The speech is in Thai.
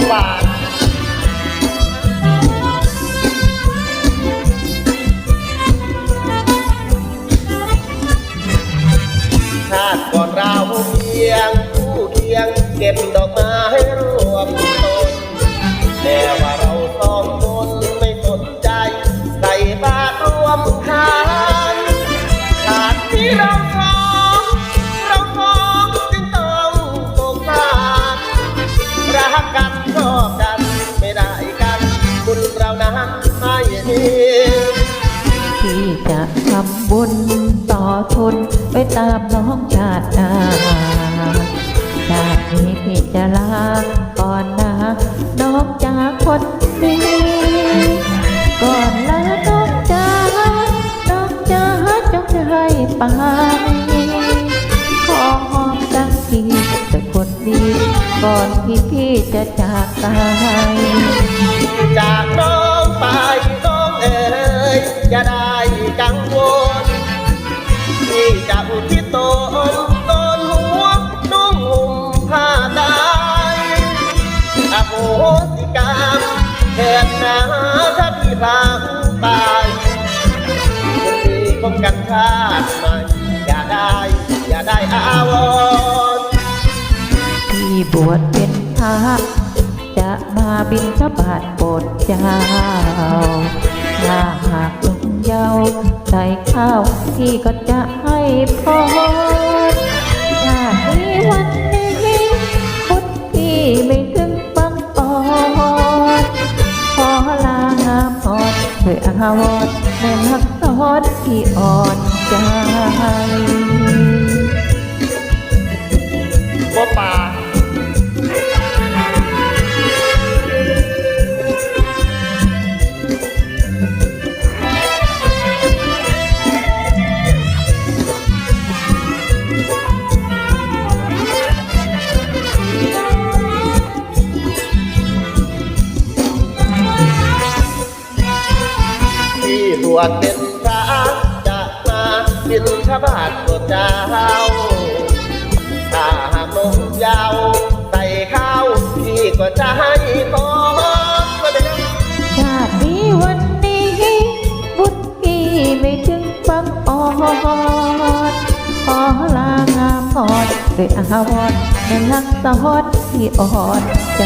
งบาชาติก่อนเราเพียง ผู้เคียงเก็บดอกไม้ ทำบุญต่อทุนไปตามน้องชาติหนาชาตินี้พี่จะลาก่อนนะน้องจากคนดีก่อนลาน้องจ้าน้องจ้าจงได้ไปขอหอมสักทีแต่คนดีก่อนที่พี่จะจากไป ที่จะอุทิศตนตนหัวนุ่งห่มผ้าตายอโหสิกรรมเถิดนะถ้าพี่พาตายคนดีคบกันชาติใหม่อย่าได้อย่าได้อาวรที่บวชเป็นพระจะมาบินทบาทโปรดเจ้าถ้าหากลุ เยาใส่ข้าวพี่ก็จะให้พรชาตินี้วันนี้พุทธพี่ไม่ถึงบังปอดขอลางามพอด้วยอาวรณ์แม่นักสอดที่อ่อนใจ วชเป็นพระจะมาบินทบาทโปรดเจ้าถ้าหากลงยาวใส่ข้าวพี่ก็จะให้พอก็ได้ชาตินี้วันนี้บุตรพี่ไม่ถึงบังออนขอลางามพรด้วยอาวรณ์แม่ลักสอนที่อ่อนใจ